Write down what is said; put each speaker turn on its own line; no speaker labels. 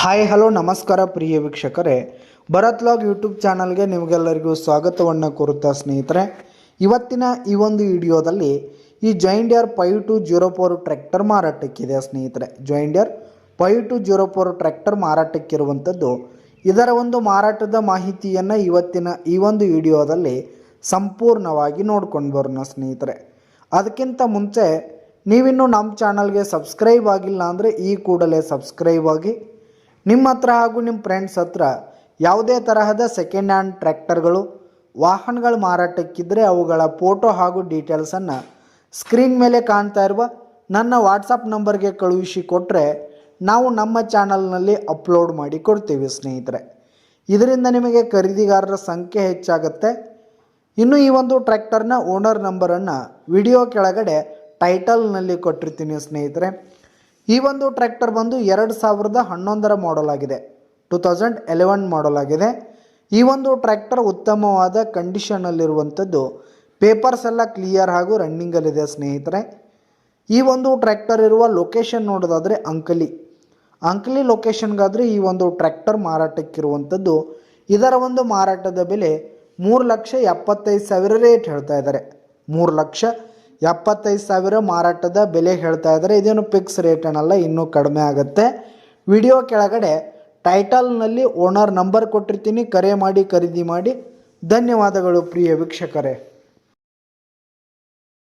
Hi, hello, ನಮಸ್ಕಾರ ಪ್ರಿಯ ವೀಕ್ಷಕರೇ. Bharat log YouTube ಚಾನಲ್ಗೆ ನಿಮಗೆಲ್ಲರಿಗೂ ಸ್ವಾಗತವನ್ನು ಕೋರುತ್ತಾ ಸ್ನೇಹಿತರೆ. ಇವತ್ತಿನ ಈ ಒಂದು ವಿಡಿಯೋದಲ್ಲಿ ಈ John Deere five two zero four tractor ಮಾರಾಟಕ್ಕಿದೆ ಸ್ನೇಹಿತರೆ? John Deere five two zero four tractor ಮಾರಾಟಕ್ಕಿರುವಂಥದ್ದು. ಇದರ ಒಂದು ಮಾರಾಟದ ಮಾಹಿತಿಯನ್ನು ಇವತ್ತಿನ ಈ ಒಂದು ವಿಡಿಯೋದಲ್ಲಿ ಸಂಪೂರ್ಣವಾಗಿ ನೋಡ್ಕೊಂಡು ಬರೋಣ ಸ್ನೇಹಿತರೆ. ಅದಕ್ಕಿಂತ ಮುಂಚೆ ನೀವಿನ್ನೂ ನಮ್ಮ ಚಾನಲ್ಗೆ ಸಬ್ಸ್ಕ್ರೈಬ್ ಆಗಿಲ್ಲ ಅಂದರೆ ಈ ಕೂಡಲೇ ಸಬ್ಸ್ಕ್ರೈಬ್ ಆಗಿ ನಿಮ್ಮ ಹತ್ರ ಹಾಗೂ ನಿಮ್ಮ ಫ್ರೆಂಡ್ಸ್ ಹತ್ರ ಯಾವುದೇ ತರಹದ ಸೆಕೆಂಡ್ ಹ್ಯಾಂಡ್ ಟ್ರ್ಯಾಕ್ಟರ್ಗಳು ವಾಹನಗಳು ಮಾರಾಟಕ್ಕಿದ್ದರೆ ಅವುಗಳ ಫೋಟೋ ಹಾಗೂ ಡೀಟೇಲ್ಸನ್ನು ಸ್ಕ್ರೀನ್ ಮೇಲೆ ಕಾಣ್ತಾ ಇರುವ ನನ್ನ ವಾಟ್ಸಪ್ ನಂಬರ್ಗೆ ಕಳುಹಿಸಿ ಕೊಟ್ಟರೆ ನಾವು ನಮ್ಮ ಚಾನಲ್ನಲ್ಲಿ ಅಪ್ಲೋಡ್ ಮಾಡಿ ಕೊಡ್ತೀವಿ, ಸ್ನೇಹಿತರೆ. ಇದರಿಂದ ನಿಮಗೆ ಖರೀದಿಗಾರರ ಸಂಖ್ಯೆ ಹೆಚ್ಚಾಗುತ್ತೆ. ಇನ್ನು ಈ ಒಂದು ಟ್ರ್ಯಾಕ್ಟರ್ನ ಓನರ್ ನಂಬರನ್ನು ವಿಡಿಯೋ ಕೆಳಗಡೆ ಟೈಟಲ್ನಲ್ಲಿ ಕೊಟ್ಟಿರ್ತೀನಿ, ಸ್ನೇಹಿತರೆ. ಈ ಒಂದು ಟ್ರ್ಯಾಕ್ಟರ್ ಬಂದು ಎರಡು ಸಾವಿರದ ಹನ್ನೊಂದರ ಮಾಡಲ್ ಆಗಿದೆ. ಟು ತೌಸಂಡ್ ಎಲೆವೆನ್ ಮಾಡಲ್ ಆಗಿದೆ. ಈ ಒಂದು ಟ್ರ್ಯಾಕ್ಟರ್ ಉತ್ತಮವಾದ ಕಂಡೀಷನಲ್ಲಿರುವಂಥದ್ದು ಪೇಪರ್ಸ್ ಎಲ್ಲ ಕ್ಲಿಯರ್ ಹಾಗೂ ರನ್ನಿಂಗಲ್ಲಿದೆ ಸ್ನೇಹಿತರೆ. ಈ ಒಂದು ಟ್ರ್ಯಾಕ್ಟರ್ ಇರುವ ಲೊಕೇಶನ್ ನೋಡೋದಾದರೆ ಅಂಕಲಿ. ಅಂಕಲಿ ಲೊಕೇಶನ್ಗಾದರೆ ಈ ಒಂದು ಟ್ರ್ಯಾಕ್ಟರ್ ಮಾರಾಟಕ್ಕಿರುವಂಥದ್ದು. ಇದರ ಒಂದು ಮಾರಾಟದ ಬೆಲೆ ಮೂರು ಲಕ್ಷ ಎಪ್ಪತ್ತೈದು ಸಾವಿರ ರೇಟ್ ಹೇಳ್ತಾ ಇದ್ದಾರೆ. ಮೂರು ಲಕ್ಷ ಎಪ್ಪತ್ತೈದು ಸಾವಿರ ಮಾರಾಟದ ಬೆಲೆ ಹೇಳ್ತಾ ಇದ್ದಾರೆ. ಇದೇನು ಫಿಕ್ಸ್ ರೇಟ್ ಅನ್ನಲ್ಲ, ಇನ್ನೂ ಕಡಿಮೆ ಆಗುತ್ತೆ. ವಿಡಿಯೋ ಕೆಳಗಡೆ ಟೈಟಲ್ನಲ್ಲಿ ಓನರ್ ನಂಬರ್ ಕೊಟ್ಟಿರ್ತೀನಿ. ಕರೆ ಮಾಡಿ, ಖರೀದಿ ಮಾಡಿ. ಧನ್ಯವಾದಗಳು ಪ್ರಿಯ ವೀಕ್ಷಕರೇ.